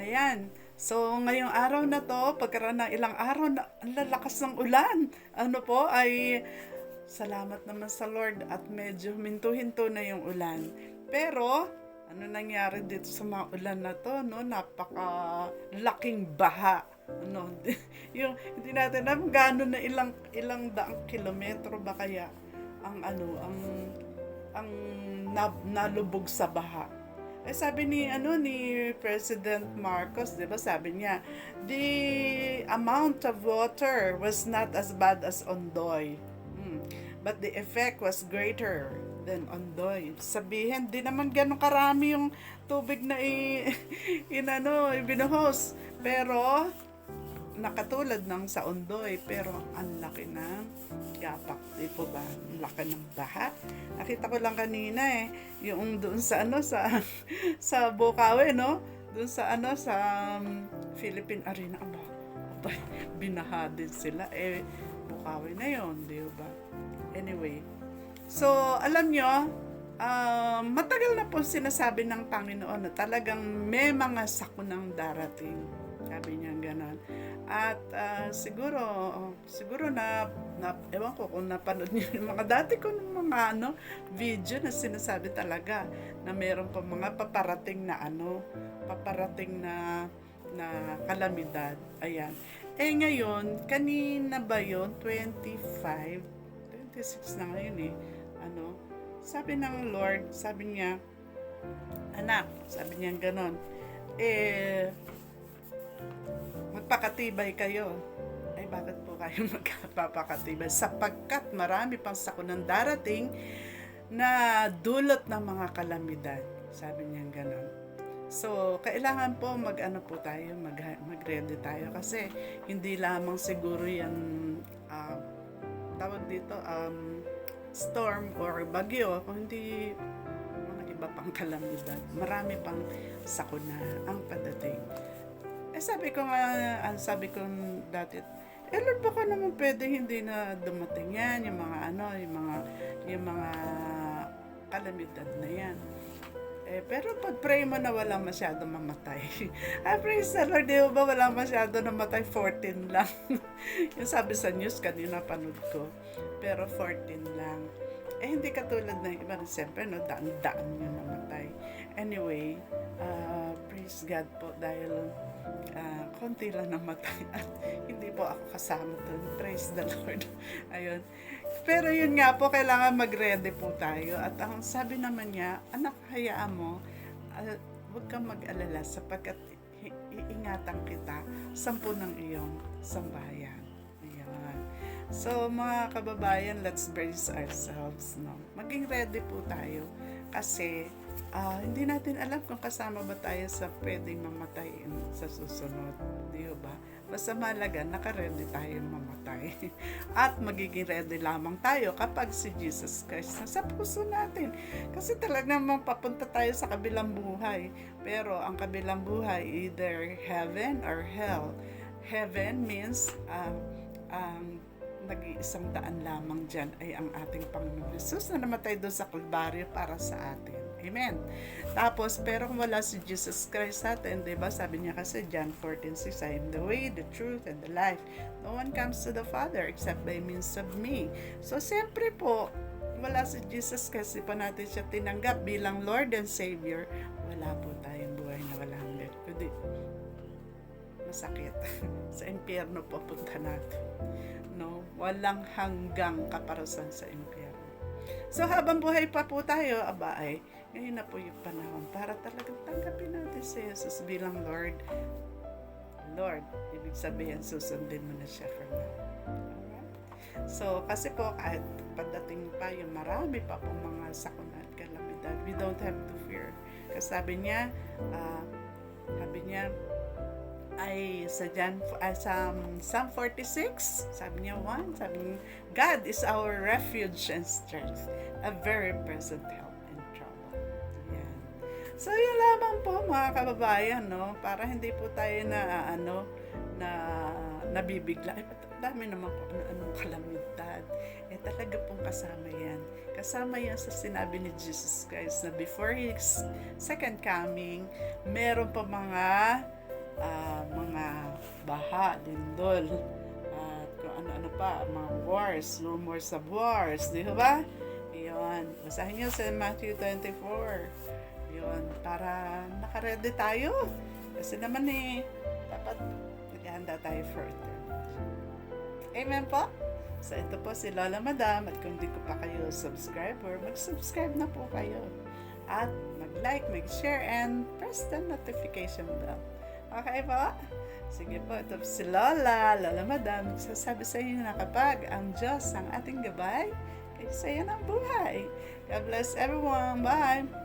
Ayan. So, ngayong araw na to, pagkaroon ng ilang araw na lalakas ng ulan, ano po, ay salamat naman sa Lord at medyo minto-hinto na yung ulan. Pero, ano nangyari dito sa mga ulan na to, no? Napaka laking baha. Ano, yung hindi natin alam gaano na ilang ilang daang kilometro ba kaya ang ano ang ang na, nalubog sa baha. Eh sabi ni ano ni President Marcos, 'di ba? Sabi niya, the amount of water was not as bad as Ondoy. Hmm. But the effect was greater than Ondoy. Sabihin, di naman ganun karami yung tubig na i, inano, ibinuhos. Pero nakatulad ng sa Ondoy, pero ang laki ng gapak. Di po ba? Ang laki ng baha. Nakita ko lang kanina eh, yung doon sa ano, sa, sa Bukawi, no? Doon sa ano, sa um, Philippine Arena. Aba, aba, binaha din sila. Eh, Bukawi na yon di ba? Anyway, so, alam nyo, ah, matagal na po sinasabi ng Panginoon na talagang may mga sakunang darating. Sabi niya ganon. At ah, siguro, siguro na, na, ewan ko kung napanood niyo yung mga dati ko ng mga ano, video na sinasabi talaga na meron pa mga paparating na ano, paparating na na kalamidad. Ayan. Eh ngayon, kanina ba yon 25, 26 na ngayon eh. Ano, sabi ng Lord, sabi niya, anak, sabi niya ganon, eh, magpakatibay kayo. Ay, bakit po kayo magpapakatibay? Sapagkat marami pang sakunang darating na dulot ng mga kalamidad. Sabi niya ganon. So, kailangan po mag-ano po tayo, mag, mag-ready tayo kasi hindi lamang siguro yan ah, tawag dito um, storm or bagyo kung hindi mga iba pang kalamidad. Marami pang sakuna ang padating. Eh sabi ko nga, ah, sabi ko dati, eh Lord, baka naman pwede hindi na dumating yan, yung mga ano, yung mga, yung mga kalamidad na yan. Eh, pero pag pray mo na walang masyado mamatay. ah, praise the Lord, di ba walang masyado namatay? 14 lang. yung sabi sa news kanina panood ko. Pero 14 lang. Eh, hindi katulad ng iba. Siyempre, no, daan-daan yung namatay. Anyway, uh, praise God po dahil uh, konti lang namatay at hindi po ako kasama doon. Praise the Lord. Ayun. Pero yun nga po, kailangan mag-ready po tayo. At ang sabi naman niya, anak, hayaan mo, uh, huwag kang mag-alala sapagkat iingatan kita sampu ng iyong sambahayan. So, mga kababayan, let's brace ourselves. No? Maging ready po tayo kasi ah, hindi natin alam kung kasama ba tayo sa pwedeng mamatay sa susunod. Di ba? Basta malaga, naka-ready tayo mamatay. At magiging ready lamang tayo kapag si Jesus Christ nasa puso natin. Kasi talaga naman papunta tayo sa kabilang buhay. Pero ang kabilang buhay, either heaven or hell. Heaven means um, um, nag-iisang daan lamang dyan ay ang ating Panginoon Jesus na namatay doon sa Kalbaryo para sa atin. Amen. Tapos, pero kung wala si Jesus Christ sa atin, di ba? Sabi niya kasi, John 14:6, I am the way, the truth, and the life. No one comes to the Father except by means of me. So, siyempre po, wala si Jesus kasi pa natin siya tinanggap bilang Lord and Savior, wala po tayong buhay na walang hanggan. Kundi, masakit. sa impyerno po punta natin. No? Walang hanggang kaparasan sa impyerno. So habang buhay pa po tayo, aba ay, ngayon na po yung panahon para talagang tanggapin natin si Jesus bilang Lord. Lord, ibig sabihin susundin mo na siya for now. So, kasi po kahit pagdating pa yung marami pa pong mga sakuna at kalamidad, we don't have to fear. Kasi sabi niya, ah, sabi niya, ay sa Jan ay sa um, Psalm 46 sabi niya one sabi niya God is our refuge and strength a very present help in trouble. Yan so yun lamang po mga kababayan no? Para hindi po tayo na ano na nabibigla. Ang dami naman kung ano anong kalamidad? Eh talaga pong kasama yan. Kasama yan sa sinabi ni Jesus Christ na before His second coming meron pa mga ah, mga baha, lindol, at kung ano-ano pa, mga wars, rumors of wars, di ba? Yun, basahin nyo sa Matthew 24. Yun, para nakaredy tayo. Kasi naman eh, dapat naghahanda tayo for eternity. Amen po? So ito po si Lola Madam at kung di ko pa kayo subscriber, mag-subscribe na po kayo. At mag-like, mag-share, and press the notification bell. Okay po? Sige po, ito si Lola, Lola Madam, nagsasabi sa inyo na kapag ang Diyos ang ating gabay, kayo sa iyo ng buhay. God bless everyone. Bye!